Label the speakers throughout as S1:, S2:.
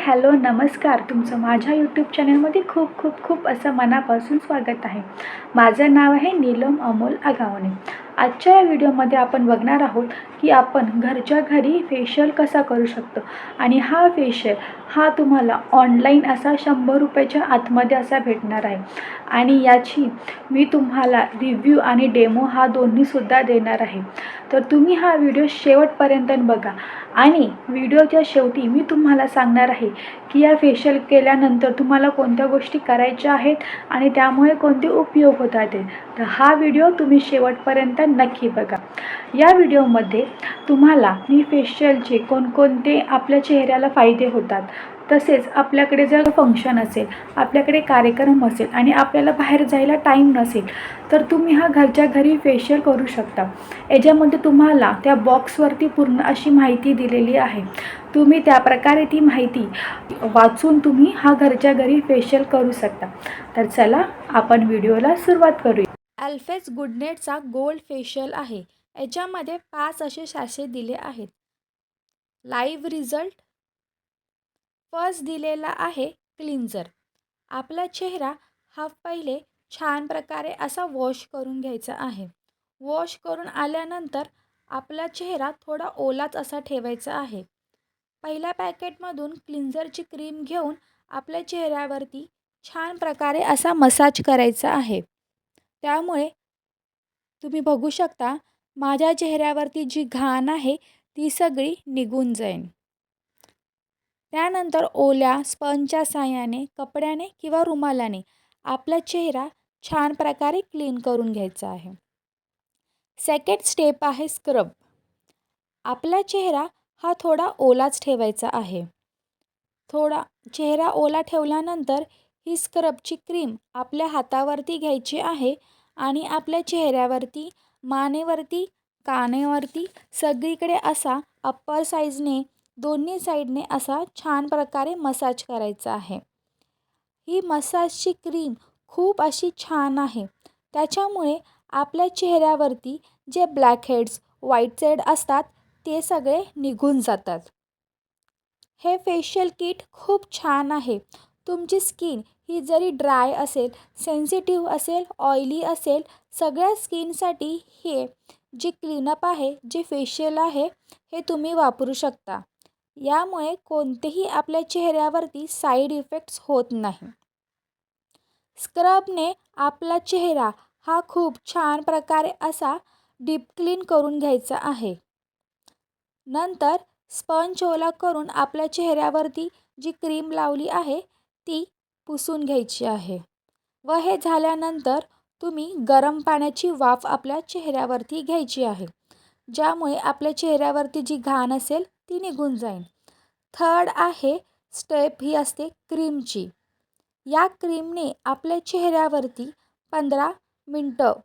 S1: Hello नमस्कार. तुमचं माझ्या यूट्यूब चॅनलमध्ये खूप खूप खूप असं मनापासून स्वागत आहे. माझं नाव आहे नीलम अमोल आगावणे. आजच्या या व्हिडिओमध्ये आपण बघणार आहोत की आपण घरच्या घरी फेशियल कसा करू शकतो. आणि हा फेशियल हा तुम्हाला ऑनलाईन असा शंभर रुपयाच्या आतमध्ये असा भेटणार आहे. आणि याची मी तुम्हाला रिव्ह्यू आणि डेमो हा दोन्हीसुद्धा देणार आहे. तर तुम्ही हा व्हिडिओ शेवटपर्यंत बघा. आणि व्हिडिओच्या शेवटी मी तुम्हाला सांगणार आहे की या फेशियल केल्यानंतर तुम्हाला कोणत्या गोष्टी करायच्या आहेत आणि त्यामुळे कोणते उपयोग होतात. तर हा व्हिडिओ तुम्ही शेवटपर्यंत नक्की बघा. या व्हिडिओमध्ये तुम्हाला मी फेशियलचे कोणकोणते आपल्या चेहऱ्याला फायदे होतात. तसेच आपल्याकडे जर फंक्शन असेल आपल्याकडे कार्यक्रम असेल आणि आपल्याला बाहेर जायला टाईम नसेल तर तुम्ही हा घरच्या घरी फेशियल करू शकता. याच्यामध्ये तुम्हाला त्या बॉक्सवरती पूर्ण अशी माहिती दिलेली आहे. तुम्ही त्या प्रकारे ती माहिती वाचून तुम्ही हा घरच्या घरी फेशियल करू शकता. तर चला आपण व्हिडिओला सुरुवात करूया.
S2: अल्फेज गुडनेटचा गोल्ड फेशियल आहे. याच्यामध्ये पाच असे शासे दिले आहेत. लाईव्ह रिझल्ट फर्स्ट दिलेला आहे क्लिन्झर. आपला चेहरा हा पहिले छान प्रकारे असा वॉश करून घ्यायचा आहे. वॉश करून आल्यानंतर आपला चेहरा थोडा ओलाच असा ठेवायचा आहे. पहिल्या पॅकेटमधून क्लिन्झरची क्रीम घेऊन आपल्या चेहऱ्यावरती छान प्रकारे असा मसाज करायचा आहे. त्यामुळे तुम्ही बघू शकता माझ्या चेहऱ्यावरती जी घाण आहे ती सगळी निघून जाईल त्यानंतर ओल्या स्पंजच्या साहाय्याने कपड्याने किंवा रुमालाने आपला चेहरा छान प्रकारे क्लीन करून घ्यायचा आहे. सेकंड स्टेप आहे स्क्रब. आपला चेहरा हा थोडा ओलाच ठेवायचा आहे. थोडा चेहरा ओला ठेवल्यानंतर ही स्क्रबची क्रीम आपल्या हातावरती घ्यायची आहे आणि आपल्या चेहऱ्यावरती मानेवरती कानेवरती सगळीकडे असा अप्पर साईजने दोन्ही साईडने असा छान प्रकारे मसाज करायचा आहे. ही मसाजची क्रीम खूप अशी छान आहे. त्याच्यामुळे आपल्या चेहऱ्यावरती जे ब्लॅक हेड्स व्हाईट हेड असतात ते सगळे निघून जातात. हे फेशियल किट खूप छान आहे. तुमची स्किन ही जरी ड्राय असेल सेन्सिटिव्ह असेल ऑइली असेल सगळ्या स्किनसाठी हे जे क्लीनअप आहे जे फेशियल आहे हे तुम्ही वापरू शकता. यामुळे कोणतेही आपल्या चेहऱ्यावरती साईड इफेक्ट्स होत नाही. स्क्रबने आपला चेहरा हा खूप छान प्रकारे असा डीप क्लीन करून घ्यायचा आहे. नंतर स्पंज ओला करून आपल्या चेहऱ्यावरती जी क्रीम लावली आहे ती पुसून घ्यायची आहे. व हे झाल्यानंतर तुम्ही गरम पाण्याची वाफ आपल्या चेहऱ्यावरती घ्यायची आहे. ज्यामुळे आपल्या चेहऱ्यावरती जी घाण असेल ती निघून जाईल. थर्ड आहे स्टेप ही असते क्रीमची. या क्रीमने आपल्या चेहऱ्यावरती पंधरा मिनटं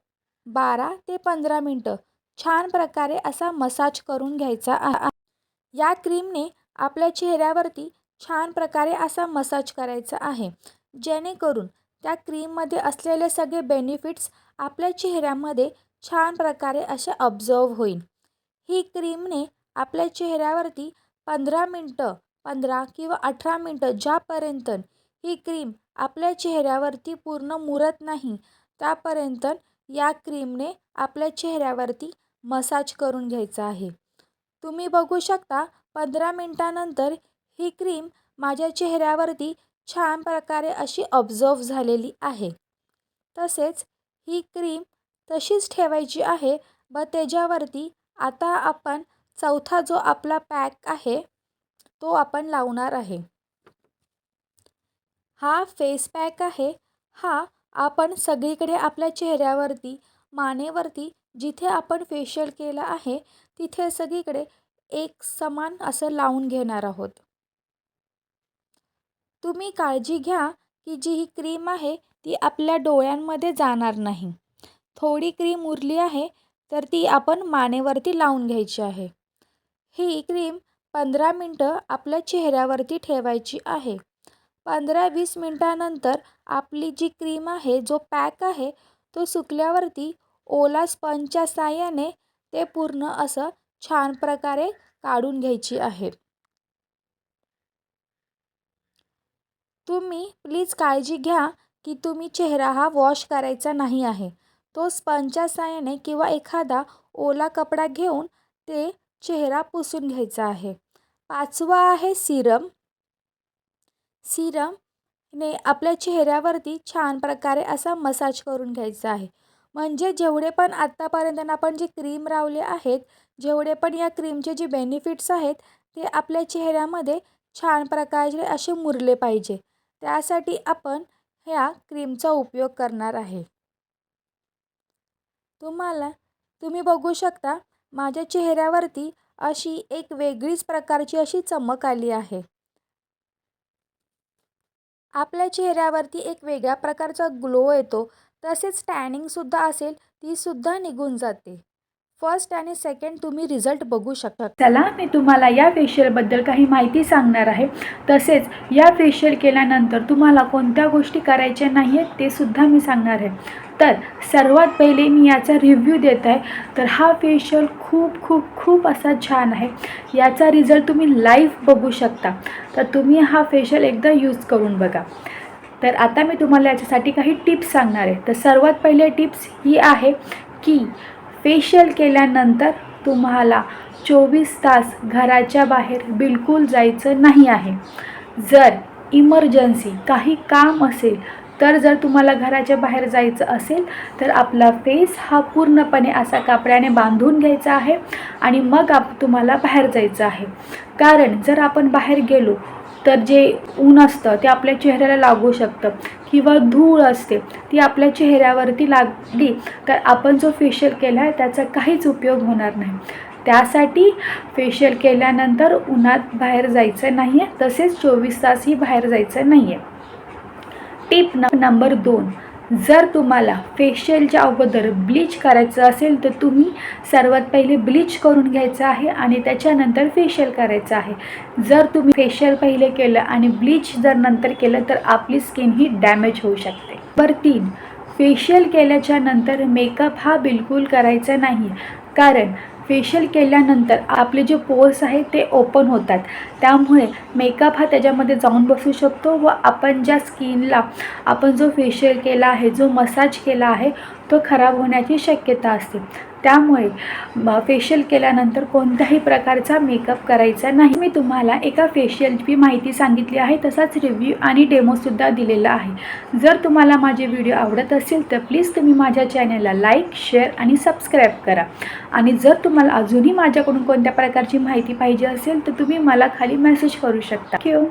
S2: बारा ते पंधरा मिनटं छान प्रकारे असा मसाज करून घ्यायचा या क्रीमने आपल्या चेहऱ्यावरती छान प्रकारे असा मसाज करायचा आहे. जेणेकरून त्या क्रीममध्ये असलेले सगळे बेनिफिट्स आपल्या चेहऱ्यामध्ये छान प्रकारे असे ऑब्झर्व होईल. ही क्रीमने आपल्या चेहऱ्यावरती पंधरा मिनटं पंधरा किंवा अठरा मिनटं ज्यापर्यंत ही क्रीम आपल्या चेहऱ्यावरती पूर्ण मुरत नाही त्यापर्यंत या क्रीमने आपल्या चेहऱ्यावरती मसाज करून घ्यायचा आहे. तुम्ही बघू शकता पंधरा मिनटानंतर ही क्रीम माझ्या चेहऱ्यावरती छान प्रकारे अशी ऑब्झर्व झालेली आहे. तसेच ही क्रीम तशीच ठेवायची आहे व त्याच्यावरती आता आपण चौथा जो आपला पॅक आहे तो आपण लावणार आहे. हा फेस पॅक आहे हा आपण सगळीकडे आपल्या चेहऱ्यावरती मानेवरती जिथे आपण फेशियल केलं आहे तिथे सगळीकडे एक समान असं लावून घेणार आहोत. तुम्ही काळजी घ्या की जी ही क्रीम आहे ती आपल्या डोळ्यांमध्ये जाणार नाही. थोडी क्रीम उरली आहे तर ती आपण मानेवरती लावून घ्यायची आहे. ही क्रीम पंधरा मिनटं आपल्या चेहऱ्यावरती ठेवायची आहे. पंधरा वीस मिनटानंतर आपली जी क्रीम आहे जो पॅक आहे तो सुकल्यावरती ओला स्पंजच्या साह्याने ते पूर्ण असं छान प्रकारे काढून घ्यायची आहे. तुम्ही प्लीज काळजी घ्या की तुम्ही चेहरा हा वॉश करायचा नाही आहे. तो स्पंजच्या साहाय्याने किंवा एखादा ओला कपडा घेऊन ते चेहरा पुसून घ्यायचा आहे. पाचवा आहे सिरम. सिरमने आपल्या चेहऱ्यावरती छान प्रकारे असा मसाज करून घ्यायचा आहे. म्हणजे जेवढे पण आत्तापर्यंत आपण जे क्रीम लावले आहेत जेवढे पण या क्रीमचे जे बेनिफिट्स आहेत ते आपल्या चेहऱ्यामध्ये छान प्रकारचे असे मुरले पाहिजे. त्यासाठी आपण ह्या क्रीमचा उपयोग करणार आहे. तुम्हाला तुम्ही बघू शकता माझ्या चेहऱ्यावरती अशी एक वेगळीच प्रकारची अशी चमक आली आहे. आपल्या चेहऱ्यावरती एक वेगळ्या प्रकारचा ग्लो येतो तसेच टॅनिंगसुद्धा असेल तीसुद्धा निघून जाते. फर्स्ट आणि सेकंड तुम्ही रिझल्ट बघू शकता.
S1: चला मी तुम्हाला या फेशियलबद्दल काही माहिती सांगणार आहे. तसेच या फेशियल केल्यानंतर तुम्हाला कोणत्या गोष्टी करायच्या नाही आहेत ते सुद्धा मी सांगणार आहे. तर सर्वात पहिले मी याचा रिव्ह्यू देत आहे. तर हा फेशियल खूप खूप खूप असा छान आहे. याचा रिझल्ट तुम्ही लाईव्ह बघू शकता. तर तुम्ही हा फेशियल एकदा यूज करून बघा. तर आता मी तुम्हाला याच्यासाठी काही टिप्स सांगणार आहे. तर सर्वात पहिले टिप्स ही आहे की फेशियल केल्यानंतर तुम्हाला चोवीस तास घराच्या बाहेर बिलकुल जायचं नाही आहे. जर इमर्जन्सी काही काम असेल तर जर तुम्हाला घराच्या बाहेर जायचं असेल तर आपला फेस हा पूर्णपणे असा कापड्याने बांधून घ्यायचा आहे आणि मग आप तुम्हाला बाहेर जायचं आहे. कारण जर आपण बाहेर गेलो तर जे ऊन असतं ते आपल्या चेहऱ्याला लागू शकतं. किंवा धूळ असते ती आपल्या चेहऱ्यावरती लागली तर आपण जो फेशियल केला आहे त्याचा काहीच उपयोग होणार नाही. त्यासाठी फेशियल केल्यानंतर उन्हात बाहेर जायचं नाही आहे तसेच चोवीस तासही बाहेर जायचं नाही आहे टिप न नंबर दोन जर तुम्हाला फेशियलच्या अगोदर ब्लीच करायचं असेल तर तुम्ही सर्वात पहिले ब्लीच करून घ्यायचं आहे आणि त्याच्यानंतर फेशियल करायचं आहे. जर तुम्ही फेशियल पहिले केलं आणि ब्लीच जर नंतर केलं तर आपली स्किन ही डॅमेज होऊ शकते. नंबर तीन फेशियल केल्याच्यानंतर मेकअप हा बिलकुल करायचा नाही. कारण फेशियल केल्यानंतर आपले जे पोर्स आहेत ते ओपन होतात. त्यामुळे मेकअप हा त्याच्यामध्ये जाऊन बसू शकतो व आपण ज्या स्किनला आपण जो फेशियल केला आहे जो मसाज केला आहे तो खराब होण्याची शक्यता असते. त्यामुळे फेशियल केल्यानंतर कोणत्याही प्रकारचा मेकअप करायचा नाही. मी तुम्हाला एका फेशियलची माहिती सांगितली आहे तसाच रिव्ह्यू आणि डेमोसुद्धा दिलेला आहे. जर तुम्हाला माझे व्हिडिओ आवडत असेल तर प्लीज तुम्ही माझ्या चॅनलला लाईक शेअर आणि सबस्क्राईब करा. आणि जर तुम्हाला अजूनही माझ्याकडून कोणत्या प्रकारची माहिती पाहिजे असेल तर तुम्ही मला खाली मेसेज करू शकता. थँक्यू